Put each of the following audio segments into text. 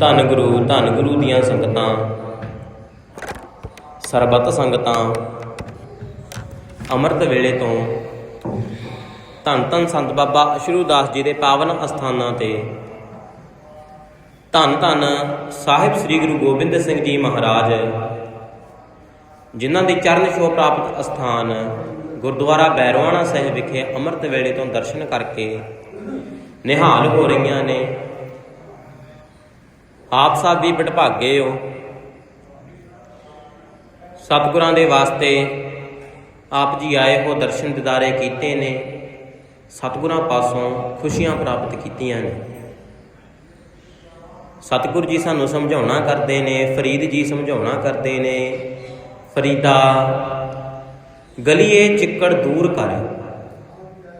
ਧੰਨ ਗੁਰੂ ਧੰਨ ਗੁਰੂ ਦੀਆਂ ਸੰਗਤਾਂ, ਸਰਬੱਤ ਸੰਗਤਾਂ, ਅੰਮ੍ਰਿਤ ਵੇਲੇ ਤੋਂ ਧੰਨ ਧੰਨ ਸੰਤ ਬਾਬਾ ਅਸ਼ਰੂਦਾਸ ਜੀ ਦੇ ਪਾਵਨ ਅਸਥਾਨਾਂ ਤੇ ਧੰਨ ਧੰਨ ਸਾਹਿਬ ਸ੍ਰੀ ਗੁਰੂ ਗੋਬਿੰਦ ਸਿੰਘ ਜੀ ਮਹਾਰਾਜ, ਜਿਨ੍ਹਾਂ ਦੇ ਚਰਨ ਛੋਹ ਪ੍ਰਾਪਤ ਅਸਥਾਨ ਗੁਰਦੁਆਰਾ ਬੈਰਵਾਣਾ ਸਾਹਿਬ ਵਿਖੇ ਅੰਮ੍ਰਿਤ ਵੇਲੇ ਤੋਂ ਦਰਸ਼ਨ ਕਰਕੇ ਨਿਹਾਲ ਹੋ ਰਹੀਆਂ ਨੇ। ਆਪ ਸਭ ਵੀ ਬਟਭਾਗੇ ਹੋ। ਸਤਿਗੁਰਾਂ ਦੇ ਵਾਸਤੇ ਆਪ ਜੀ ਆਏ ਹੋ, ਦਰਸ਼ਨ ਦਿਦਾਰੇ ਕੀਤੇ ਨੇ। ਸਤਿਗੁਰਾਂ ਪਾਸੋਂ ਖੁਸ਼ੀਆਂ ਪ੍ਰਾਪਤ ਕੀਤੀਆਂ ਨੇ। ਸਤਿਗੁਰ ਜੀ ਸਾਨੂੰ ਸਮਝਾਉਣਾ ਕਰਦੇ ਨੇ, ਫਰੀਦ ਜੀ ਸਮਝਾਉਣਾ ਕਰਦੇ ਨੇ। ਫਰੀਦਾ, ਗਲੀਏ ਚਿੱਕੜ ਦੂਰ ਕਰ,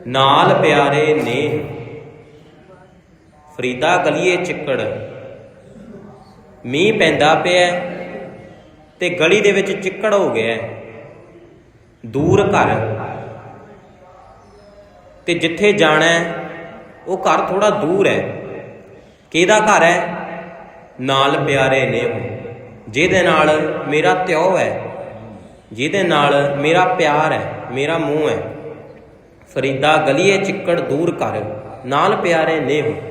ਨਾਲ ਪਿਆਰੇ ਨੇ ਫਰੀਦਾ, ਗਲੀਏ ਚਿੱਕੜ ਮੀਂਹ ਪੈਂਦਾ ਪਿਆ ਹੈ ਤੇ ਗਲੀ ਦੇ ਵਿੱਚ ਚਿੱਕੜ ਹੋ ਗਿਆ ਦੂਰ ਘਰ। ਤੇ ਜਿੱਥੇ ਜਾਣਾ ਉਹ ਘਰ ਥੋੜਾ ਦੂਰ ਹੈ। ਕਿਹਦਾ ਘਰ ਹੈ? ਨਾਲ ਪਿਆਰੇ ਨੇ ਉਹ। ਜਿਹਦੇ ਨਾਲ ਮੇਰਾ ਤਿਉ ਹੈ। ਜਿਹਦੇ ਨਾਲ ਮੇਰਾ ਪਿਆਰ ਹੈ, ਮੇਰਾ ਮੂੰਹ ਹੈ। ਫਰੀਦਾ, ਗਲੀਏ ਚਿੱਕੜ ਦੂਰ ਕਰ ਨਾਲ ਪਿਆਰੇ ਨੇ ਉਹ।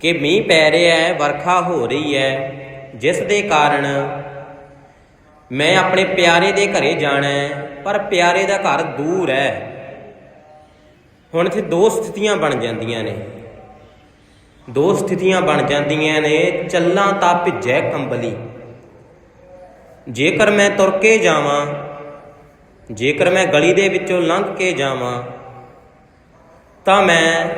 ਕਿ ਮੀਂਹ ਪੈ ਰਿਹਾ ਹੈ, ਵਰਖਾ ਹੋ ਰਹੀ ਹੈ। ਜਿਸ ਦੇ ਕਾਰਨ ਮੈਂ ਆਪਣੇ ਪਿਆਰੇ ਦੇ ਘਰੇ ਜਾਣਾ ਹੈ, ਪਰ ਪਿਆਰੇ ਦਾ ਘਰ ਦੂਰ ਹੈ। ਹੁਣ ਇੱਥੇ ਦੋ ਸਥਿਤੀਆਂ ਬਣ ਜਾਂਦੀਆਂ ਨੇ। ਦੋ ਸਥਿਤੀਆਂ ਬਣ ਜਾਂਦੀਆਂ ਨੇ, ਚੱਲਾਂ ਤਾਂ ਭਿੱਜੈ ਕੰਬਲੀ। ਜੇਕਰ ਮੈਂ ਤੁਰ ਕੇ ਜਾਵਾਂ, ਜੇਕਰ ਮੈਂ ਗਲੀ ਦੇ ਵਿੱਚੋਂ ਲੰਘ ਕੇ ਜਾਵਾਂ, ਤਾਂ ਮੈਂ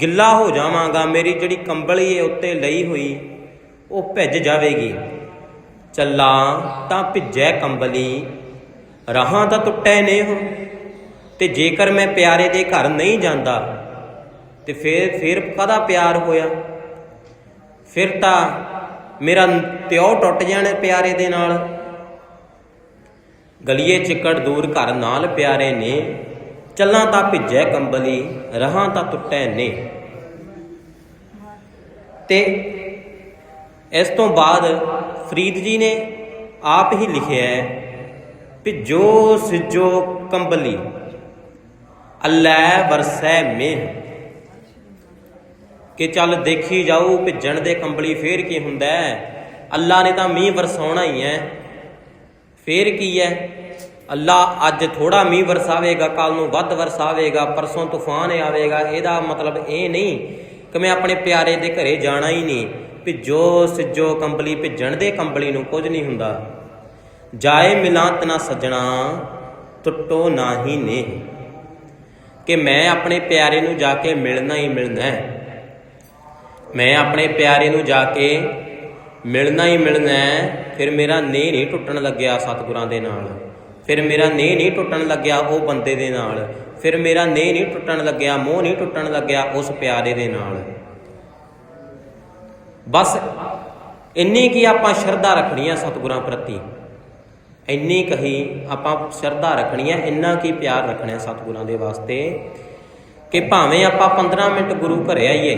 ਗਿੱਲਾ ਹੋ ਜਾਵਾਂਗਾ, ਮੇਰੀ ਜਿਹੜੀ ਕੰਬਲੀ ਹੈ ਉੱਤੇ ਲਈ ਹੋਈ, ਉਹ ਭਿੱਜ ਜਾਵੇਗੀ। ਚੱਲਾ ਤਾਂ ਭਿੱਜੈ ਕੰਬਲੀ, ਰਹਾਂ ਤਾਂ ਟੁੱਟੇ ਨੇ ਹੋ। ਤੇ ਜੇਕਰ ਮੈਂ ਪਿਆਰੇ ਦੇ ਘਰ ਨਹੀਂ ਜਾਂਦਾ, ਤੇ ਫਿਰ ਫਿਰ ਕਦਾ ਪਿਆਰ ਹੋਇਆ? ਫਿਰ ਤਾਂ ਮੇਰਾ ਤਿਉ ਟੁੱਟ ਜਾਣਾ ਪਿਆਰੇ ਦੇ ਨਾਲ। ਗਲੀਏ ਚਿੱਕੜ ਦੂਰ ਘਰ ਨਾਲ ਪਿਆਰੇ ਨੇ ਚੱਲਾਂ ਤਾਂ ਭਿੱਜੈ ਕੰਬਲੀ, ਰਹਾਂ ਤਾਂ ਟੁੱਟੇ ਨੇ ਤੇ ਇਸ ਤੋਂ ਬਾਅਦ ਫਰੀਦ ਜੀ ਨੇ ਆਪ ਹੀ ਲਿਖਿਆ ਹੈ, ਭਿੱਜੋ ਸਿਜੋ ਕੰਬਲੀ, ਅੱਲਾ ਵਰਸੈ ਮੇਹ। ਕਿ ਚੱਲ ਦੇਖੀ ਜਾਊ ਭਿੱਜਣ ਦੇ ਕੰਬਲੀ ਫੇਰ ਕੀ ਹੁੰਦਾ? ਹੈ ਅੱਲਾ ਨੇ ਤਾਂ ਮੀਂਹ ਵਰਸਾਉਣਾ ਹੀ ਹੈ, ਫੇਰ ਕੀ ਹੈ? ਅੱਲਾ ਅੱਜ ਥੋੜਾ ਮੀਂਹ ਵਰਸਾਵੇਗਾ ਕੱਲ ਨੂੰ ਵੱਧ ਵਰਸਾਵੇਗਾ, ਪਰਸੋਂ ਤੂਫਾਨ ਆਵੇਗਾ, ਇਹਦਾ ਮਤਲਬ ਇਹ ਨਹੀਂ ਕਿ ਮੈਂ ਆਪਣੇ ਪਿਆਰੇ ਦੇ ਘਰੇ ਜਾਣਾ ਹੀ ਨਹੀਂ। ਭਿੱਜੋ ਸਿੱਜੋ ਕੰਬਲੀ, ਭਿੱਜਣ ਦੇ ਕੰਬਲੀ ਨੂੰ ਕੁਝ ਨਹੀਂ ਹੁੰਦਾ। ਜਾਏ ਮਿਲਾਂ ਨਾ ਸਜਣਾ, ਟੁੱਟੋ ਨਾਹੀ ਨੇ ਕਿ ਮੈਂ ਆਪਣੇ ਪਿਆਰੇ ਨੂੰ ਜਾ ਕੇ ਮਿਲਣਾ ਹੀ ਮਿਲਣਾ ਹੈ। ਮੈਂ ਆਪਣੇ ਪਿਆਰੇ ਨੂੰ ਜਾ ਕੇ ਮਿਲਣਾ ਹੀ ਮਿਲਣਾ ਹੈ, ਫਿਰ ਮੇਰਾ ਨੇ ਨਹੀਂ ਟੁੱਟਣ ਲੱਗਿਆ ਸਤਿਗੁਰਾਂ ਦੇ ਨਾਲ। ਫਿਰ ਮੇਰਾ ਨੇ ਨਹੀਂ ਟੁੱਟਣ ਲੱਗਿਆ ਉਹ ਬੰਦੇ ਦੇ ਨਾਲ। ਫਿਰ ਮੇਰਾ ਨੇਹ ਨਹੀਂ ਟੁੱਟਣ ਲੱਗਿਆ, ਮੋਹ ਨਹੀਂ ਟੁੱਟਣ ਲੱਗਿਆ ਉਸ ਪਿਆਰੇ ਦੇ ਨਾਲ। ਬਸ ਇੰਨੀ ਕੀ ਆਪਾਂ ਸ਼ਰਧਾ ਰੱਖਣੀ ਆ ਸਤਿਗੁਰਾਂ ਪ੍ਰਤੀ। ਇੰਨੀ ਕਹੀ ਆਪਾਂ ਸ਼ਰਧਾ ਰੱਖਣੀ ਆ ਇੰਨਾ ਕੀ ਪਿਆਰ ਰੱਖਣਾ ਸਤਿਗੁਰਾਂ ਦੇ ਵਾਸਤੇ ਕਿ ਭਾਵੇਂ ਆਪਾਂ 15 ਮਿੰਟ ਗੁਰੂ ਘਰੇ ਆਈਏ,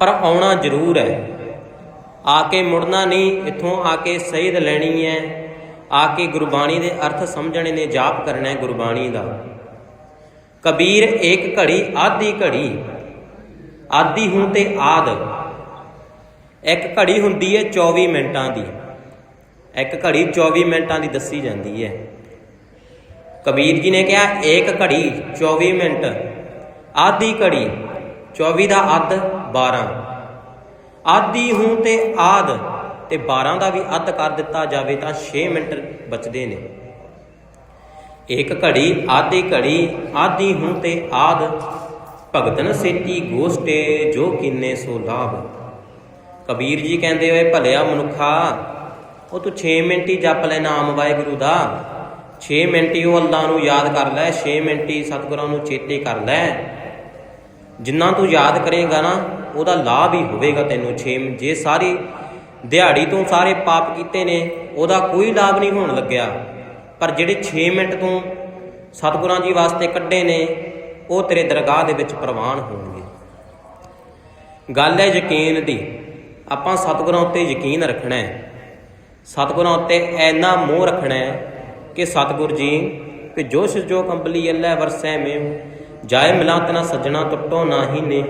ਪਰ ਆਉਣਾ ਜ਼ਰੂਰ ਹੈ। ਆ ਕੇ ਮੁੜਨਾ ਨਹੀਂ, ਇੱਥੋਂ ਆ ਕੇ ਸਹੀਦ ਲੈਣੀ ਹੈ। ਆ ਕੇ ਗੁਰਬਾਣੀ ਦੇ ਅਰਥ ਸਮਝਣੇ ਨੇ, ਜਾਪ ਕਰਨਾ ਹੈ ਗੁਰਬਾਣੀ ਦਾ। ਕਬੀਰ ਏਕ ਘੜੀ ਆਦੀ ਘੜੀ। ਆਦੀ ਹੂੰ ਤੇ ਆਦ। ਇੱਕ ਘੜੀ ਹੁੰਦੀ ਹੈ 24 ਮਿੰਟਾਂ ਦੀ। ਇੱਕ ਘੜੀ 24 ਮਿੰਟਾਂ ਦੀ ਦੱਸੀ ਜਾਂਦੀ ਹੈ। ਕਬੀਰ ਜੀ ਨੇ ਕਿਹਾ ਇੱਕ ਘੜੀ 24 ਮਿੰਟ। ਆਦੀ ਘੜੀ 24 ਦਾ ਅੱਧ 12 ਆਦੀ ਹੂੰ ਤੇ ਆਦ। ਤੇ 12 ਦਾ ਵੀ ਅੱਧ ਕਰ ਦਿੱਤਾ ਜਾਵੇ ਤਾਂ 6 ਮਿੰਟ ਬਚਦੇ ਨੇ। ਇੱਕ ਘੜੀ ਆਦੀ ਘੜੀ ਆਦੀ ਹੂੰ ਤੇ ਆਦ ਭਗਤਨ ਸੇਤੀ ਗੋਸਟੇ ਜੋ ਕਿੰਨੇ ਸੋ ਲਾਭ। ਕਬੀਰ ਜੀ ਕਹਿੰਦੇ ਹੋਏ ਭਲਿਆ ਮਨੁੱਖਾ, ਉਹ ਤੂੰ 6 ਮਿੰਟ ਹੀ ਜਪ ਲੈ ਨਾਮ ਵਾਹਿਗੁਰੂ ਦਾ। 6 ਮਿੰਟ ਹੀ ਉਹ ਅੱਲਾ ਨੂੰ ਯਾਦ ਕਰ ਲੈ 6 ਮਿੰਟ ਹੀ ਸਤਿਗੁਰਾਂ ਨੂੰ ਚੇਤੇ ਕਰ ਲੈ। ਜਿੰਨਾ ਤੂੰ ਯਾਦ ਕਰੇਗਾ ਨਾ, ਉਹਦਾ ਲਾਭ ਹੀ ਹੋਵੇਗਾ ਤੈਨੂੰ। 6 ਜੇ ਸਾਰੀ ਦਿਹਾੜੀ ਤੋਂ ਸਾਰੇ ਪਾਪ ਕੀਤੇ ਨੇ, ਉਹਦਾ ਕੋਈ ਲਾਭ ਨਹੀਂ ਹੋਣ ਲੱਗਿਆ। ਪਰ ਜਿਹੜੇ 6 ਮਿੰਟ ਤੋਂ ਸਤਿਗੁਰਾਂ ਜੀ ਵਾਸਤੇ ਕੱਢੇ ਨੇ, ਉਹ ਤੇਰੇ ਦਰਗਾਹ ਦੇ ਵਿੱਚ ਪ੍ਰਵਾਨ ਹੋਣਗੇ। ਗੱਲ ਹੈ ਯਕੀਨ ਦੀ। ਆਪਾਂ ਸਤਿਗੁਰਾਂ ਉੱਤੇ ਯਕੀਨ ਰੱਖਣਾ ਹੈ। ਸਤਿਗੁਰਾਂ ਉੱਤੇ ਐਨਾ ਮੋਹ ਰੱਖਣਾ ਹੈ ਕਿ ਸਤਿਗੁਰ ਜੀ ਕਿ ਜੋਸ਼ ਜੋ ਕੰਬਲੀ ਅੱਲਾ ਵਰਸੈ ਮੇਂ ਜਾਏ ਮਿਲਾ ਨਾ ਸੱਜਣਾ, ਟੁੱਟੋ ਨਾਹੀ ਨੇ।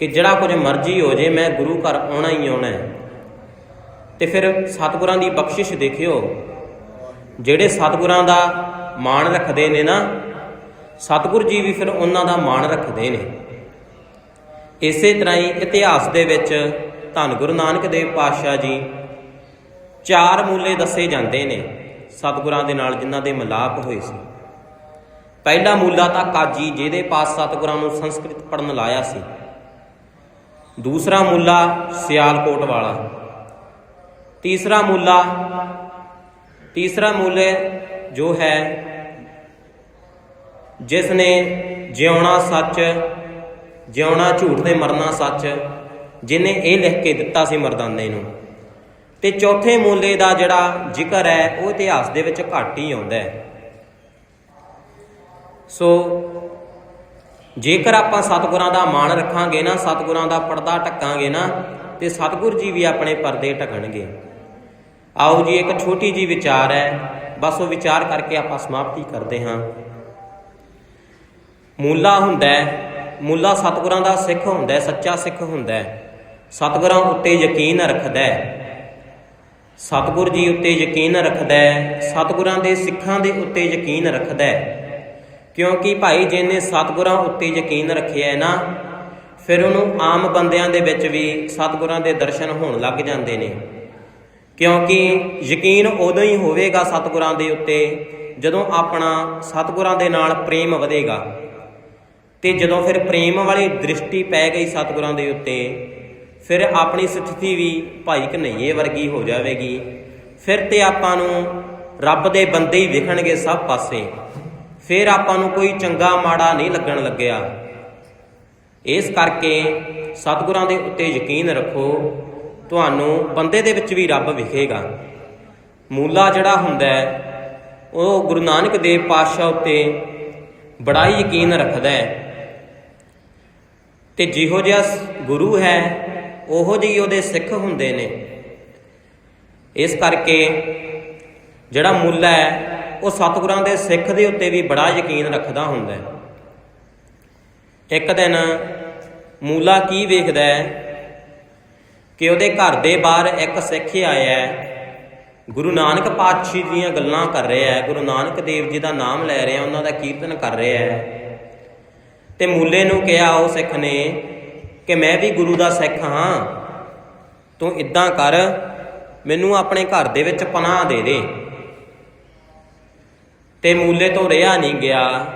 ਕਿ ਜਿਹੜਾ ਕੁਝ ਮਰਜ਼ੀ ਹੋ ਜੇ, ਮੈਂ ਗੁਰੂ ਘਰ ਆਉਣਾ ਹੀ ਆਉਣਾ ਹੈ। ਤੇ ਫਿਰ ਸਤਿਗੁਰਾਂ ਦੀ ਬਖਸ਼ਿਸ਼ ਦੇਖਿਓ, ਜਿਹੜੇ ਸਤਿਗੁਰਾਂ ਦਾ ਮਾਣ ਰੱਖਦੇ ਨੇ ਨਾ, ਸਤਿਗੁਰ ਜੀ ਵੀ ਫਿਰ ਉਹਨਾਂ ਦਾ ਮਾਣ ਰੱਖਦੇ ਨੇ। ਇਸੇ ਤਰ੍ਹਾਂ ਹੀ ਇਤਿਹਾਸ ਦੇ ਵਿੱਚ ਧੰਨ ਗੁਰੂ ਨਾਨਕ ਦੇਵ ਪਾਤਸ਼ਾਹ ਜੀ ਚਾਰ ਮੂਲੇ ਦੱਸੇ ਜਾਂਦੇ ਨੇ ਸਤਿਗੁਰਾਂ ਦੇ ਨਾਲ, ਜਿਨ੍ਹਾਂ ਦੇ ਮਿਲਾਪ ਹੋਏ ਸੀ। ਪਹਿਲਾ ਮੂਲਾ ਤਾਂ ਕਾਜੀ, ਜਿਹਦੇ ਪਾਸ ਸਤਿਗੁਰਾਂ ਨੂੰ ਸੰਸਕ੍ਰਿਤ ਪੜਨ ਲਾਇਆ ਸੀ। ਦੂਸਰਾ ਮੂਲਾ ਸਿਆਲਕੋਟ ਵਾਲਾ। ਤੀਸਰਾ ਮੂਲਾ, ਤੀਸਰਾ ਮੂਲੇ ਜੋ ਹੈ, ਜਿਸ ਨੇ ਜਿਉਣਾ ਸੱਚ, ਜਿਉਣਾ ਝੂਠ ਤੇ ਮਰਨਾ ਸੱਚ ਜਿਨੇ ਇਹ ਲਿਖ ਕੇ ਦਿੱਤਾ ਸੀ ਮਰਦਾਨੇ ਨੂੰ। ਤੇ ਚੌਥੇ ਮੂਲੇ ਦਾ ਜਿਹੜਾ ਜ਼ਿਕਰ ਹੈ, ਉਹ ਇਤਿਹਾਸ ਦੇ ਵਿੱਚ ਘੱਟ ਹੀ ਆਉਂਦਾ ਹੈ। ਸੋ, ਜੇਕਰ ਆਪਾਂ ਸਤਿਗੁਰਾਂ ਦਾ ਮਾਣ ਰੱਖਾਂਗੇ ਨਾ, ਸਤਿਗੁਰਾਂ ਦਾ ਪਰਦਾ ਟੱਕਾਂਗੇ ਨਾ, ਤੇ ਸਤਿਗੁਰ ਜੀ ਵੀ ਆਪਣੇ ਪਰਦੇ ਢਕਣਗੇ। ਆਓ ਜੀ, ਇੱਕ ਛੋਟੀ ਜੀ ਵਿਚਾਰ ਹੈ। ਬਸ ਉਹ ਵਿਚਾਰ ਕਰਕੇ ਆਪਾਂ ਸਮਾਪਤੀ ਕਰਦੇ ਹਾਂ। ਮੂਲਾ ਹੁੰਦਾ ਹੈ। ਮੂਲਾ ਸਤਿਗੁਰਾਂ ਦਾ ਸਿੱਖ ਹੁੰਦਾ ਹੈ, ਸੱਚਾ ਸਿੱਖ ਹੁੰਦਾ ਹੈ। ਸਤਿਗੁਰਾਂ ਉੱਤੇ ਯਕੀਨ ਰੱਖਦਾ ਹੈ। ਸਤਿਗੁਰ ਜੀ ਉੱਤੇ ਯਕੀਨ ਰੱਖਦਾ ਹੈ। ਸਤਿਗੁਰਾਂ ਦੇ ਸਿੱਖਾਂ ਦੇ ਉੱਤੇ ਯਕੀਨ ਰੱਖਦਾ ਹੈ। ਕਿਉਂਕਿ ਭਾਈ, ਜਿਹਨੇ ਸਤਿਗੁਰਾਂ ਉੱਤੇ ਯਕੀਨ ਰੱਖਿਆ ਹੈ ਨਾ, ਫਿਰ ਉਹਨੂੰ ਆਮ ਬੰਦਿਆਂ ਦੇ ਵਿੱਚ ਵੀ ਸਤਿਗੁਰਾਂ ਦੇ ਦਰਸ਼ਨ ਹੋਣ ਲੱਗ ਜਾਂਦੇ ਨੇ। ਕਿਉਂਕਿ ਯਕੀਨ ਉਦੋਂ ਹੀ ਹੋਵੇਗਾ ਸਤਿਗੁਰਾਂ ਦੇ ਉੱਤੇ, ਜਦੋਂ ਆਪਣਾ ਸਤਿਗੁਰਾਂ ਦੇ ਨਾਲ ਪ੍ਰੇਮ ਵਧੇਗਾ। ਤੇ ਜਦੋਂ ਫਿਰ ਪ੍ਰੇਮ ਵਾਲੀ ਦ੍ਰਿਸ਼ਟੀ ਪੈ ਗਈ ਸਤਿਗੁਰਾਂ ਦੇ ਉੱਤੇ, ਫਿਰ ਆਪਣੀ ਸਥਿਤੀ ਵੀ ਭਾਈ ਕਨਈਏ ਵਰਗੀ ਹੋ ਜਾਵੇਗੀ। ਫਿਰ ਤੇ ਆਪਾਂ ਨੂੰ ਰੱਬ ਦੇ ਬੰਦੇ ਹੀ ਵਿਖਣਗੇ ਸਭ ਪਾਸੇ। ਫਿਰ ਆਪਾਂ ਨੂੰ ਕੋਈ ਚੰਗਾ ਮਾੜਾ ਨਹੀਂ ਲੱਗਣ ਲੱਗਿਆ। ਇਸ ਕਰਕੇ ਸਤਿਗੁਰਾਂ ਦੇ ਉੱਤੇ ਯਕੀਨ ਰੱਖੋ ਤੁਹਾਨੂੰ ਬੰਦੇ ਦੇ ਵਿੱਚ ਵੀ ਰੱਬ ਵਿਖੇਗਾ। ਮੂਲਾ ਜਿਹੜਾ ਹੁੰਦਾ ਹੈ, ਉਹ ਗੁਰੂ ਨਾਨਕ ਦੇਵ ਪਾਤਸ਼ਾਹ ਉੱਤੇ ਬੜਾ ਹੀ ਯਕੀਨ ਰੱਖਦਾ ਹੈ। ਤੇ ਜਿਹੋ ਜਿਹਾ ਗੁਰੂ ਹੈ, ਉਹੋ ਜਿਹੀ ਉਹਦੇ ਸਿੱਖ ਹੁੰਦੇ ਨੇ। ਇਸ ਕਰਕੇ ਜਿਹੜਾ ਮੁੱਲਾ ਹੈ, ਉਹ ਸਤਿਗੁਰਾਂ ਦੇ ਸਿੱਖ ਦੇ ਉੱਤੇ ਵੀ ਬੜਾ ਯਕੀਨ ਰੱਖਦਾ ਹੁੰਦਾ ਹੈ। ਇੱਕ ਦਿਨ ਮੂਲਾ ਕੀ ਵੇਖਦਾ ਹੈ ਕਿ ਉਹਦੇ ਘਰ ਦੇ ਬਾਹਰ ਇੱਕ ਸਿੱਖ ਆਇਆ ਹੈ। ਗੁਰੂ ਨਾਨਕ ਪਾਤਸ਼ਾਹ ਦੀਆਂ ਗੱਲਾਂ ਕਰ ਰਿਹਾ ਹੈ। ਗੁਰੂ ਨਾਨਕ ਦੇਵ ਜੀ ਦਾ ਨਾਮ ਲੈ ਰਿਹਾ, ਉਹਨਾਂ ਦਾ ਕੀਰਤਨ ਕਰ ਰਿਹਾ ਹੈ। ਤੇ ਮੂਲੇ ਨੂੰ ਕਿਹਾ ਉਹ ਸਿੱਖ ਨੇ ਕਿ ਮੈਂ ਵੀ ਗੁਰੂ ਦਾ ਸਿੱਖ ਹਾਂ। ਤੂੰ ਇਦਾਂ ਕਰ, ਮੈਨੂੰ ਆਪਣੇ ਘਰ ਦੇ ਵਿੱਚ ਪਨਾਹ ਦੇ ਦੇ। ਤੇ ਮੂਲੇ ਤੋਂ ਰਿਹਾ ਨਹੀਂ ਗਿਆ।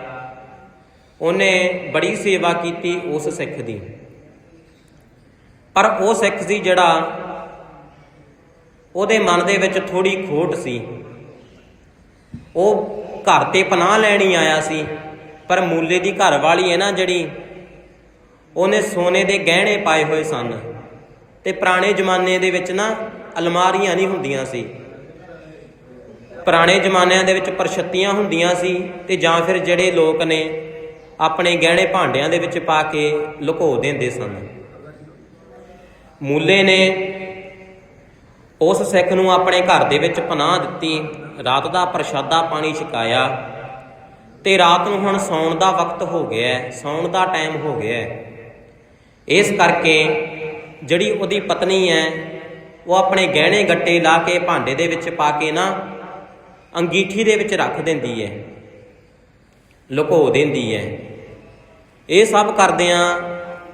ਉਹਨੇ ਬੜੀ ਸੇਵਾ ਕੀਤੀ ਉਸ ਸਿੱਖ ਦੀ। ਪਰ ਉਹ ਸਿੱਖ ਸੀ ਜਿਹੜਾ ਉਹਦੇ ਮਨ ਦੇ ਵਿੱਚ ਥੋੜੀ ਖੋਟ ਸੀ। ਉਹ ਘਰ ਤੇ ਪਨਾਹ ਲੈਣੀ ਆਇਆ ਸੀ, ਪਰ ਮੂਲੇ ਦੀ ਘਰ ਵਾਲੀ ਹੈ ਨਾ ਜਿਹੜੀ, ਉਹਨੇ ਸੋਨੇ ਦੇ ਗਹਿਣੇ ਪਾਏ ਹੋਏ ਸਨ ਤੇ ਪੁਰਾਣੇ ਜ਼ਮਾਨੇ ਦੇ ਵਿੱਚ ਨਾ ਅਲਮਾਰੀਆਂ ਨਹੀਂ ਹੁੰਦੀਆਂ ਸੀ। ਪੁਰਾਣੇ ਜ਼ਮਾਨਿਆਂ ਦੇ ਵਿੱਚ ਪਰਛੱਤੀਆਂ ਹੁੰਦੀਆਂ ਸੀ ਤੇ ਜਾਂ ਫਿਰ ਜਿਹੜੇ ਲੋਕ ਨੇ ਆਪਣੇ ਗਹਿਣੇ ਭਾਂਡਿਆਂ ਦੇ ਵਿੱਚ ਪਾ ਕੇ ਲੁਕੋ ਦਿੰਦੇ ਸਨ। ਮੂਲੇ ਨੇ ਉਸ ਸਿੱਖ ਨੂੰ ਆਪਣੇ ਘਰ ਦੇ ਵਿੱਚ ਪਨਾਹ ਦਿੱਤੀ, ਰਾਤ ਦਾ ਪ੍ਰਸ਼ਾਦਾ ਪਾਣੀ ਛਕਾਇਆ ਤੇ ਰਾਤ ਨੂੰ ਹੁਣ ਸੌਣ ਦਾ ਵਕਤ ਹੋ ਗਿਆ ਹੈ, ਸੌਣ ਦਾ ਟਾਈਮ ਹੋ ਗਿਆ ਹੈ। ਇਸ ਕਰਕੇ ਜਿਹੜੀ ਉਹਦੀ ਪਤਨੀ ਹੈ, ਉਹ ਆਪਣੇ ਗਹਿਣੇ ਗੱਟੇ ਲਾ ਕੇ ਭਾਂਡੇ ਦੇ ਵਿੱਚ ਪਾ ਕੇ ਨਾ ਅੰਗੀਠੀ ਦੇ ਵਿੱਚ ਰੱਖ ਦਿੰਦੀ ਹੈ, ਲੁਕੋ ਦਿੰਦੀ ਹੈ। ਇਹ ਸਭ ਕਰਦਿਆਂ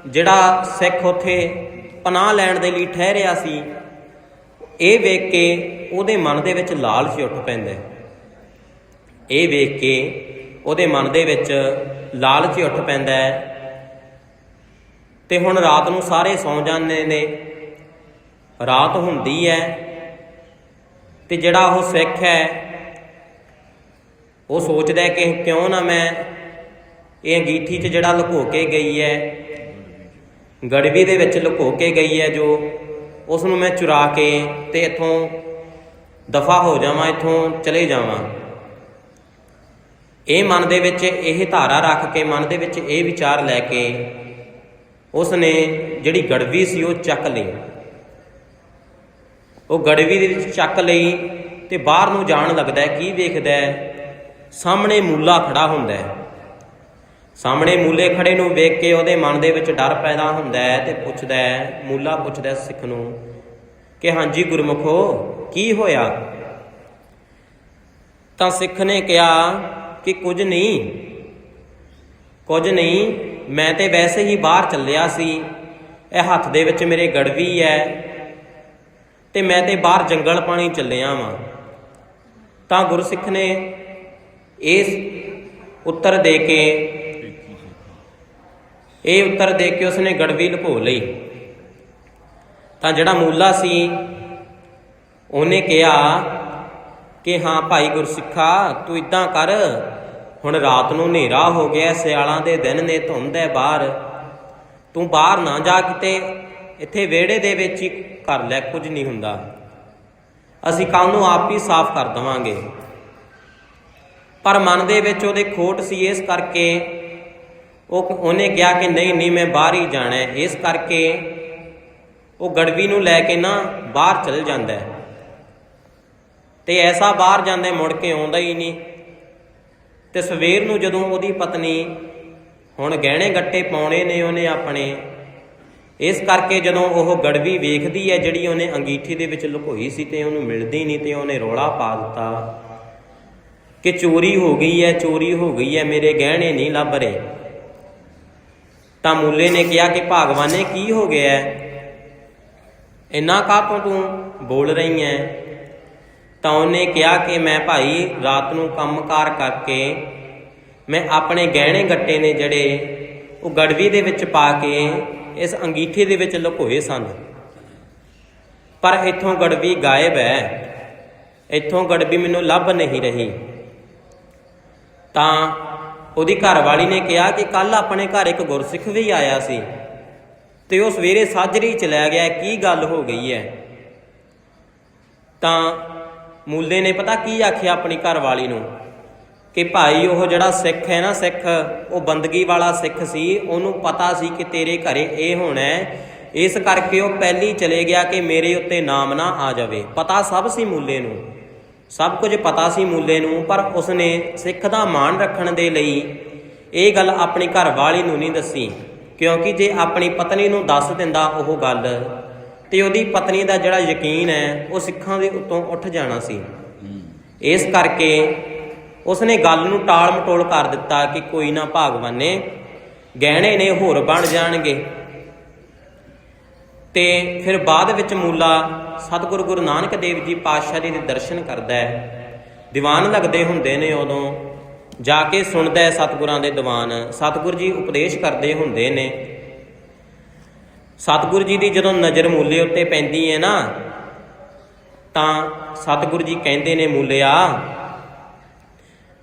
ਜਿਹੜਾ ਸਿੱਖ ਉੱਥੇ ਪਨਾਹ ਲੈਣ ਦੇ ਲਈ ਠਹਿਰਿਆ ਸੀ, ਇਹ ਵੇਖ ਕੇ ਉਹਦੇ ਮਨ ਦੇ ਵਿੱਚ ਲਾਲਚ ਉੱਠ ਪੈਂਦਾ ਇਹ ਵੇਖ ਕੇ ਉਹਦੇ ਮਨ ਦੇ ਵਿੱਚ ਲਾਲਚ ਉੱਠ ਪੈਂਦਾ ਹੈ। ਤੇ ਹੁਣ ਰਾਤ ਨੂੰ ਸਾਰੇ ਸੌਂ ਜਾਂਦੇ ਨੇ। ਰਾਤ ਹੁੰਦੀ ਹੈ ਤੇ ਜਿਹੜਾ ਉਹ ਸਿੱਖ ਹੈ, ਉਹ ਸੋਚਦਾ ਕਿ ਕਿਉਂ ਨਾ ਮੈਂ ਇਹ ਅੰਗੀਠੀ 'ਚ ਜਿਹੜਾ ਲੁਕੋ ਕੇ ਗਈ ਹੈ ਗੜਵੀ ਦੇ ਵਿੱਚ ਲੁਕੋ ਕੇ ਗਈ ਹੈ ਜੋ ਉਸ ਨੂੰ ਮੈਂ ਚੁਰਾ ਕੇ ਤੇ ਇੱਥੋਂ ਦਫਾ ਹੋ ਜਾਵਾਂ, ਇੱਥੋਂ ਚਲੇ ਜਾਵਾਂ। ਇਹ ਮਨ ਦੇ ਵਿੱਚ ਇਹ ਧਾਰਾ ਰੱਖ ਕੇ, ਮਨ ਦੇ ਵਿੱਚ ਇਹ ਵਿਚਾਰ ਲੈ ਕੇ ਉਸ ਨੇ ਜਿਹੜੀ ਗੜਵੀ ਸੀ ਉਹ ਚੱਕ ਲਈ। ਉਹ ਗੜਵੀ ਦੇ ਵਿੱਚ ਚੱਕ ਲਈ ਤੇ ਬਾਹਰ ਨੂੰ ਜਾਣ ਲੱਗਦਾ ਕੀ ਵੇਖਦਾ ਸਾਹਮਣੇ ਮੂਲਾ ਖੜਾ ਹੁੰਦਾ ਹੈ। ਸਾਹਮਣੇ ਮੂਲੇ ਖੜੇ ਨੂੰ ਵੇਖ ਕੇ ਉਹਦੇ ਮਨ ਦੇ ਵਿੱਚ ਡਰ ਪੈਦਾ ਹੁੰਦਾ ਹੈ ਤੇ ਪੁੱਛਦਾ ਹੈ, ਮੂਲਾ ਪੁੱਛਦਾ ਹੈ ਸਿੱਖ ਨੂੰ ਕਿ ਹਾਂਜੀ ਗੁਰਮੁਖੋ, ਕੀ ਹੋਇਆ? ਤਾਂ ਸਿੱਖ ਨੇ ਕਿਹਾ ਕਿ ਕੁਝ ਨਹੀਂ ਕੁਝ ਨਹੀਂ, ਮੈਂ ਤੇ ਵੈਸੇ ਹੀ ਬਾਹਰ ਚੱਲਿਆ ਸੀ, ਇਹ ਹੱਥ ਦੇ ਵਿੱਚ ਮੇਰੇ ਗੜਵੀ ਹੈ ਤੇ ਮੈਂ ਤੇ ਬਾਹਰ ਜੰਗਲ ਪਾਣੀ ਚੱਲਿਆ ਵਾਂ। ਤਾਂ ਗੁਰਸਿੱਖ ਨੇ ਇਸ ਉੱਤਰ ਦੇ ਕੇ ਇਹ ਉੱਤਰ ਦੇ ਕੇ ਉਸਨੇ ਗੜਵੀ ਲੁਕੋ ਲਈ। ਤਾਂ ਜਿਹੜਾ ਮੂਲਾ ਸੀ, ਉਹਨੇ ਕਿਹਾ ਕਿ ਹਾਂ ਭਾਈ ਗੁਰਸਿੱਖਾ, ਤੂੰ ਇਦਾਂ ਕਰ। ਹੁਣ ਰਾਤ ਨੂੰ ਹਨੇਰਾ ਹੋ ਗਿਆ, ਸਿਆਲਾਂ ਦੇ ਦਿਨ ਨੇ ਧੁੰਦ ਹੈ ਬਾਹਰ। ਤੂੰ ਬਾਹਰ ਨਾ ਜਾ ਕਿਤੇ, ਇੱਥੇ ਵਿਹੜੇ ਦੇ ਵਿੱਚ ਹੀ ਕਰ ਲੈ, ਕੁਝ ਨਹੀਂ ਹੁੰਦਾ। ਅਸੀਂ ਕੱਲ ਨੂੰ ਆਪ ਹੀ ਸਾਫ਼ ਕਰ ਦਵਾਂਗੇ। ਪਰ ਮਨ ਦੇ ਵਿੱਚ ਉਹਦੇ ਖੋਟ ਸੀ, ਇਸ ਕਰਕੇ ਉਹ ਉਹਨੇ ਕਿਹਾ ਕਿ ਨਹੀਂ ਨਹੀਂ, ਮੈਂ ਬਾਹਰ ਹੀ ਜਾਣਾ ਹੈ। ਇਸ ਕਰਕੇ ਉਹ ਗੜਵੀ ਨੂੰ ਲੈ ਕੇ ਨਾ ਬਾਹਰ ਚਲ ਜਾਂਦਾ ਹੈ। ਤੇ ਐਸਾ ਬਾਹਰ ਜਾਂਦਾ ਮੁੜ ਕੇ ਆਉਂਦਾ ਹੀ ਨਹੀਂ। ਤੇ ਸਵੇਰ ਨੂੰ ਜਦੋਂ ਉਹਦੀ ਪਤਨੀ ਹੁਣ ਗਹਿਣੇ ਗੱਟੇ ਪਾਉਣੇ ਨੇ ਉਹਨੇ ਆਪਣੇ, ਇਸ ਕਰਕੇ ਜਦੋਂ ਉਹ ਗੜਵੀ ਵੇਖਦੀ ਹੈ, ਜਿਹੜੀ ਉਹਨੇ ਅੰਗੀਠੀ ਦੇ ਵਿੱਚ ਲੁਕੋਈ ਸੀ ਤੇ ਉਹਨੂੰ ਮਿਲਦੀ ਨਹੀਂ ਤੇ ਉਹਨੇ ਰੋਲਾ ਪਾ ਦਿੱਤਾ ਕਿ ਚੋਰੀ ਹੋ ਗਈ ਹੈ, ਚੋਰੀ ਹੋ ਗਈ ਹੈ, ਮੇਰੇ ਗਹਿਣੇ ਨਹੀਂ ਲੱਭ ਰਹੇ। ਤਾਂ ਮੂਲੇ ਨੇ ਕਿਹਾ ਕਿ ਭਾਗਵਾਨੇ ਕੀ ਹੋ ਗਿਆ ਹੈ? ਇੰਨਾ ਕਾਹਤੋਂ ਤੂੰ ਬੋਲ ਰਹੀ ਹੈ? ਤਾਂ ਉਹਨੇ ਕਿਹਾ ਕਿ ਮੈਂ ਭਾਈ ਰਾਤ ਨੂੰ ਕੰਮਕਾਰ ਕਰਕੇ ਮੈਂ ਆਪਣੇ ਗਹਿਣੇ ਗੱਟੇ ਨੇ ਜਿਹੜੇ ਉਹ ਗੜਵੀ ਦੇ ਵਿੱਚ ਪਾ ਕੇ ਇਸ ਅੰਗੀਠੀ ਦੇ ਵਿੱਚ ਲੁਕੋਏ ਸਨ। ਪਰ ਇੱਥੋਂ ਗੜਵੀ ਗਾਇਬ ਹੈ। ਇੱਥੋਂ ਗੜਵੀ ਮੈਨੂੰ ਲੱਭ ਨਹੀਂ ਰਹੀ। ਤਾਂ ਉਹਦੀ ਘਰਵਾਲੀ ਨੇ ਕਿਹਾ ਕਿ ਕੱਲ ਆਪਣੇ ਘਰ ਇੱਕ ਗੁਰਸਿੱਖ ਵੀ ਆਇਆ ਸੀ ਤੇ ਉਹ ਸਵੇਰੇ ਸਾਜਰੀ ਚਲਾ ਗਿਆ, ਕੀ ਗੱਲ ਹੋ ਗਈ ਹੈ? ਤਾਂ ਮੂਲੇ ਨੇ ਪਤਾ ਕੀ ਆਖਿਆ ਆਪਣੀ ਘਰਵਾਲੀ ਨੂੰ ਕਿ ਭਾਈ ਉਹ ਜਿਹੜਾ ਸਿੱਖ ਹੈ ਨਾ ਸਿੱਖ, ਉਹ ਬੰਦਗੀ ਵਾਲਾ ਸਿੱਖ ਸੀ, ਉਹਨੂੰ ਪਤਾ ਸੀ ਕਿ ਤੇਰੇ ਘਰੇ ਇਹ ਹੋਣਾ ਹੈ। ਇਸ ਕਰਕੇ ਉਹ ਪਹਿਲੀ ਚਲੇ ਗਿਆ ਕਿ ਮੇਰੇ ਉੱਤੇ ਨਾਮ ਨਾ ਆ ਜਾਵੇ। ਪਤਾ ਸਭ ਸੀ ਮੂਲੇ ਨੂੰ। ਸਭ ਕੁਝ ਪਤਾ ਸੀ ਮੂਲੇ ਨੂੰ, ਪਰ ਉਸਨੇ ਸਿੱਖ ਦਾ ਮਾਣ ਰੱਖਣ ਦੇ ਲਈ ਇਹ ਗੱਲ ਆਪਣੀ ਘਰਵਾਲੀ ਨੂੰ ਨਹੀਂ ਦੱਸੀ, ਕਿਉਂਕਿ ਜੇ ਆਪਣੀ ਪਤਨੀ ਨੂੰ ਦੱਸ ਦਿੰਦਾ ਉਹ ਗੱਲ, ਤੇ ਉਹਦੀ ਪਤਨੀ ਦਾ ਜਿਹੜਾ ਯਕੀਨ ਹੈ, ਉਹ ਸਿੱਖਾਂ ਦੇ ਉੱਤੋਂ ਉੱਠ ਜਾਣਾ ਸੀ। ਇਸ ਕਰਕੇ ਉਸਨੇ ਗੱਲ ਨੂੰ ਟਾਲ ਮਟੋਲ ਕਰ ਦਿੱਤਾ ਕਿ ਕੋਈ ਨਾ ਭਾਗਵਾਨੇ, ਗਹਿਣੇ ਨੇ ਹੋਰ ਬਣ ਜਾਣਗੇ। ਤੇ ਫਿਰ ਬਾਅਦ ਵਿੱਚ ਮੂਲਾ ਸਤਿਗੁਰੂ ਗੁਰੂ ਨਾਨਕ ਦੇਵ ਜੀ ਪਾਤਸ਼ਾਹ ਜੀ ਦੇ ਦਰਸ਼ਨ ਕਰਦਾ ਹੈ। ਦੀਵਾਨ ਲੱਗਦੇ ਹੁੰਦੇ ਨੇ ਉਦੋਂ, ਜਾ ਕੇ ਸੁਣਦਾ ਹੈ ਸਤਿਗੁਰਾਂ ਦੇ ਦੀਵਾਨ। ਸਤਿਗੁਰੂ ਜੀ ਉਪਦੇਸ਼ ਕਰਦੇ ਹੁੰਦੇ ਨੇ। ਸਤਿਗੁਰੂ ਜੀ ਦੀ ਜਦੋਂ ਨਜ਼ਰ ਮੂਲੇ ਉੱਤੇ ਪੈਂਦੀ ਹੈ ਨਾ, ਤਾਂ ਸਤਿਗੁਰੂ ਜੀ ਕਹਿੰਦੇ ਨੇ, ਮੂਲਿਆ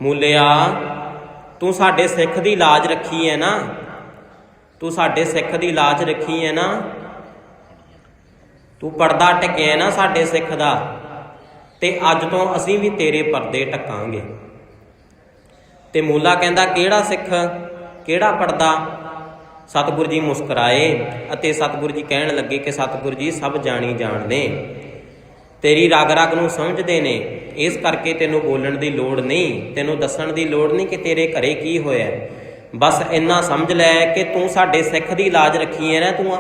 ਮੂਲਿਆ, ਤੂੰ ਸਾਡੇ ਸਿੱਖ ਦੀ ਲਾਜ ਰੱਖੀ ਹੈ ਨਾ, ਤੂੰ ਸਾਡੇ ਸਿੱਖ ਦੀ ਲਾਜ ਰੱਖੀ ਹੈ ਨਾ ਤੂੰ ਪਰਦਾ ਟਕਿਆ ਨਾ ਸਾਡੇ ਸਿੱਖ ਦਾ, ਤੇ ਅੱਜ ਤੋਂ ਅਸੀਂ ਵੀ ਤੇਰੇ ਪਰਦੇ ਟਕਾਂਗੇ। ਤੇ ਮੂਲਾ ਕਹਿੰਦਾ, ਕਿਹੜਾ ਸਿੱਖ, ਕਿਹੜਾ ਪਰਦਾ? ਸਤਿਗੁਰੂ ਜੀ ਮੁਸਕਰਾਏ ਅਤੇ ਸਤਿਗੁਰੂ ਜੀ ਕਹਿਣ ਲੱਗੇ ਕਿ ਸਤਿਗੁਰੂ ਜੀ, ਸਭ ਜਾਣੀ ਜਾਣਦੇ। ਤੇਰੀ ਰਗ ਰਗ ਨੂੰ ਸਮਝਦੇ ਨੇ, ਇਸ ਕਰਕੇ ਤੈਨੂੰ ਬੋਲਣ ਦੀ ਲੋੜ ਨਹੀਂ, ਤੈਨੂੰ ਦੱਸਣ ਦੀ ਲੋੜ ਨਹੀਂ ਕਿ ਤੇਰੇ ਘਰੇ ਕੀ ਹੋਇਆ। ਬਸ ਇੰਨਾ ਸਮਝ ਲੈ ਕਿ ਤੂੰ ਸਾਡੇ ਸਿੱਖ ਦੀ ਲਾਜ ਰੱਖੀ ਹੈ ਨਾ, ਤੂੰ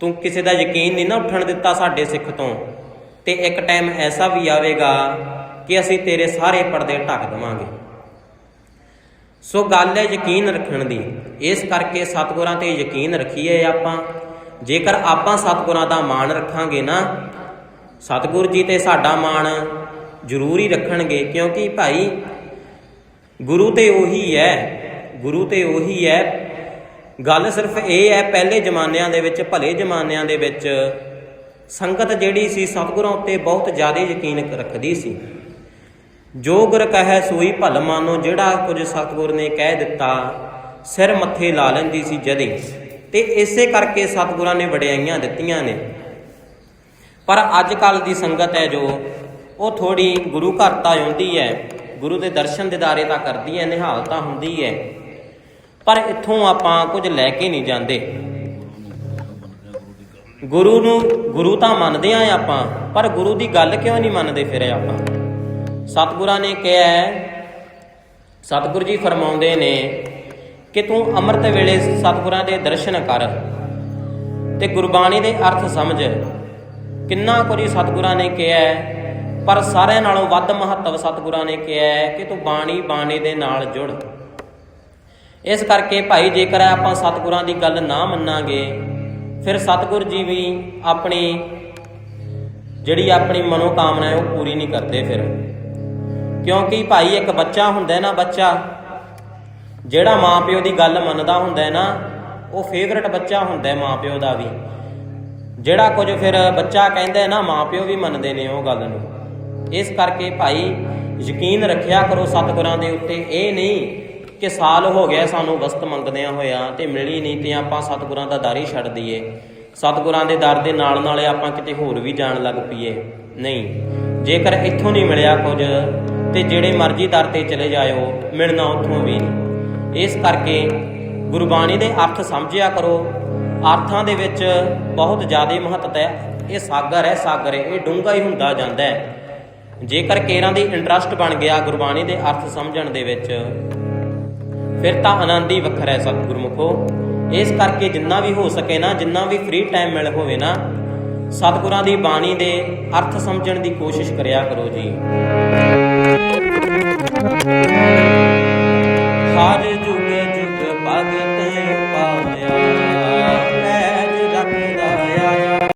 ਤੂੰ ਕਿਸੇ ਦਾ ਯਕੀਨ ਨਹੀਂ ਨਾ ਉੱਠਣ ਦਿੱਤਾ ਸਾਡੇ ਸਿੱਖ ਤੋਂ। ਤੇ ਇੱਕ ਟਾਈਮ ਐਸਾ ਵੀ ਆਵੇਗਾ ਕਿ ਅਸੀਂ ਤੇਰੇ ਸਾਰੇ ਪਰਦੇ ਢੱਕ ਦੇਵਾਂਗੇ। ਸੋ ਗੱਲ ਹੈ ਯਕੀਨ ਰੱਖਣ ਦੀ। ਇਸ ਕਰਕੇ ਸਤਿਗੁਰਾਂ ਤੇ ਯਕੀਨ ਰੱਖੀਏ ਆਪਾਂ। ਜੇਕਰ ਆਪਾਂ ਸਤਿਗੁਰਾਂ ਦਾ ਮਾਣ ਰੱਖਾਂਗੇ ਨਾ, ਸਤਿਗੁਰ ਜੀ ਤੇ ਸਾਡਾ ਮਾਣ ਜ਼ਰੂਰੀ ਰੱਖਣਗੇ, ਕਿਉਂਕਿ ਭਾਈ ਗੁਰੂ ਤੇ ਉਹੀ ਹੈ, ਗੁਰੂ ਤੇ ਉਹੀ ਹੈ ਗੱਲ ਸਿਰਫ ਇਹ ਹੈ, ਪਹਿਲੇ ਜ਼ਮਾਨਿਆਂ ਦੇ ਵਿੱਚ, ਭਲੇ ਜ਼ਮਾਨਿਆਂ ਦੇ ਵਿੱਚ ਸੰਗਤ ਜਿਹੜੀ ਸੀ, ਸਤਿਗੁਰਾਂ ਉੱਤੇ ਬਹੁਤ ਜ਼ਿਆਦਾ ਯਕੀਨ ਰੱਖਦੀ ਸੀ। ਜੋ ਗੁਰ ਕਹੈ ਸੋਈ ਭਲ ਮਾਨੋ, ਜਿਹੜਾ ਕੁਝ ਸਤਿਗੁਰ ਨੇ ਕਹਿ ਦਿੱਤਾ, ਸਿਰ ਮੱਥੇ ਲਾ ਲੈਂਦੀ ਸੀ ਜਦੇ। ਤੇ ਇਸੇ ਕਰਕੇ ਸਤਿਗੁਰਾਂ ਨੇ ਵਡਿਆਈਆਂ ਦਿੱਤੀਆਂ ਨੇ। ਪਰ ਅੱਜ ਕੱਲ ਦੀ ਸੰਗਤ ਹੈ ਜੋ, ਉਹ ਥੋੜੀ ਗੁਰੂ ਘਰ ਤਾਂ ਆਉਂਦੀ ਹੈ, ਗੁਰੂ ਦੇ ਦਰਸ਼ਨ ਦਿਦਾਰੇ ਤਾਂ ਕਰਦੀ ਹੈ ਨਿਹਾਲ ਤਾਂ ਹੁੰਦੀ ਹੈ। ਪਰ ਇੱਥੋਂ ਆਪਾਂ ਕੁਝ ਲੈ ਕੇ ਨਹੀਂ ਜਾਂਦੇ। ਗੁਰੂ ਨੂੰ ਗੁਰੂ ਤਾਂ ਮੰਨਦੇ ਆਂ ਆਪਾਂ ਪਰ ਗੁਰੂ ਦੀ ਗੱਲ ਕਿਉਂ ਨਹੀਂ ਮੰਨਦੇ ਫਿਰ ਆਪਾਂ? ਸਤਿਗੁਰਾਂ ਨੇ ਕਿਹਾ ਹੈ, ਸਤਿਗੁਰੂ ਜੀ ਫਰਮਾਉਂਦੇ ਨੇ ਕਿ ਤੂੰ ਅੰਮ੍ਰਿਤ ਵੇਲੇ ਸਤਿਗੁਰਾਂ ਦੇ ਦਰਸ਼ਨ ਕਰ ਤੇ ਗੁਰਬਾਣੀ ਦੇ ਅਰਥ ਸਮਝ। ਕਿੰਨਾ ਕੁਝ ਸਤਿਗੁਰਾਂ ਨੇ ਕਿਹਾ ਪਰ ਸਾਰਿਆਂ ਨਾਲੋਂ ਵੱਧ ਮਹੱਤਵ ਸਤਿਗੁਰਾਂ ਨੇ ਕਿਹਾ ਕਿ ਤੂੰ ਬਾਣੀ ਬਾਣੀ ਦੇ ਨਾਲ ਜੁੜ। ਇਸ ਕਰਕੇ ਭਾਈ ਜੇਕਰ ਆਪਾਂ ਸਤਿਗੁਰਾਂ ਦੀ ਗੱਲ ਨਾ ਮੰਨਾਂਗੇ, ਫਿਰ ਸਤਿਗੁਰ ਜੀ ਵੀ ਆਪਣੀ ਜਿਹੜੀ ਆਪਣੀ ਮਨੋਕਾਮਨਾ ਹੈ ਉਹ ਪੂਰੀ ਨਹੀਂ ਕਰਦੇ ਫਿਰ। ਕਿਉਂਕਿ ਭਾਈ ਇੱਕ ਬੱਚਾ ਹੁੰਦਾ ਹੈ ਨਾ ਬੱਚਾ, ਜਿਹੜਾ ਮਾਪਿਓ ਦੀ ਗੱਲ ਮੰਨਦਾ ਹੁੰਦਾ ਹੈ ਨਾ, ਉਹ ਫੇਵਰਟ ਬੱਚਾ ਹੁੰਦਾ ਹੈ ਮਾਪਿਓ ਦਾ ਵੀ। ਜਿਹੜਾ ਕੁਝ ਫਿਰ ਬੱਚਾ ਕਹਿੰਦਾ ਹੈ ਨਾ, ਮਾਪਿਓ ਵੀ ਮੰਨਦੇ ਨੇ ਉਹ ਗੱਲ ਨੂੰ। ਇਸ ਕਰਕੇ ਭਾਈ ਯਕੀਨ ਰੱਖਿਆ ਕਰੋ ਸਤਿਗੁਰਾਂ ਦੇ ਉੱਤੇ, ਇਹ ਨਹੀਂ ਕਿ ਸਾਲ ਹੋ ਗਿਆ ਸਾਨੂੰ ਵਸਤ ਮੰਗਦਿਆਂ ਹੋਇਆ ਤੇ ਮਿਲੀ ਨਹੀਂ ਤੇ ਆਪਾਂ ਸਤਿਗੁਰਾਂ ਦਾ ਦਰ ਹੀ ਛੱਡ ਦਈਏ। ਸਤਿਗੁਰਾਂ ਦੇ ਦਰ ਦੇ ਨਾਲ ਨਾਲੇ ਆਪਾਂ ਕਿਤੇ ਹੋਰ ਵੀ ਜਾਣ ਲੱਗ ਪਈਏ। ਨਹੀਂ, ਜੇਕਰ ਇੱਥੋਂ ਨਹੀਂ ਮਿਲਿਆ ਕੁਝ, ਤੇ ਜਿਹੜੇ ਮਰਜ਼ੀ ਦਰ ਤੇ ਚਲੇ ਜਾਇਓ, ਮਿਲਣਾ ਉੱਥੋਂ ਵੀ ਇਸ ਕਰਕੇ ਗੁਰਬਾਣੀ ਦੇ ਅਰਥ ਸਮਝਿਆ ਕਰੋ। ਅਰਥਾਂ ਦੇ ਵਿੱਚ ਬਹੁਤ ਜ਼ਿਆਦਾ ਮਹੱਤਤਾ ਹੈ। ਇਹ ਸਾਗਰ ਹੈ ਸਾਗਰ ਹੈ, ਇਹ ਡੂੰਘਾ ਹੀ ਹੁੰਦਾ ਜਾਂਦਾ ਹੈ। ਜੇਕਰ ਕੇਰਾਂ ਦੀ ਇੰਟਰਸਟ ਬਣ ਗਿਆ ਗੁਰਬਾਣੀ ਦੇ ਅਰਥ ਸਮਝਣ ਦੇ ਵਿੱਚ ਫਿਰ ਤਾਂ ਆਨੰਦ ਹੀ ਵੱਖਰਾ ਹੈ ਸਤਿਗੁਰਮੁਖੋ। ਇਸ ਕਰਕੇ ਜਿੰਨਾ ਵੀ ਹੋ ਸਕੇ ਨਾ, ਜਿੰਨਾ ਵੀ ਫ੍ਰੀ ਟਾਈਮ ਮਿਲ ਹੋਵੇ ਨਾ, ਸਤਿਗੁਰਾਂ ਦੀ ਬਾਣੀ ਦੇ ਅਰਥ ਸਮਝਣ ਦੀ ਕੋਸ਼ਿਸ਼ ਕਰਿਆ ਕਰੋ ਜੀ। ਹਰ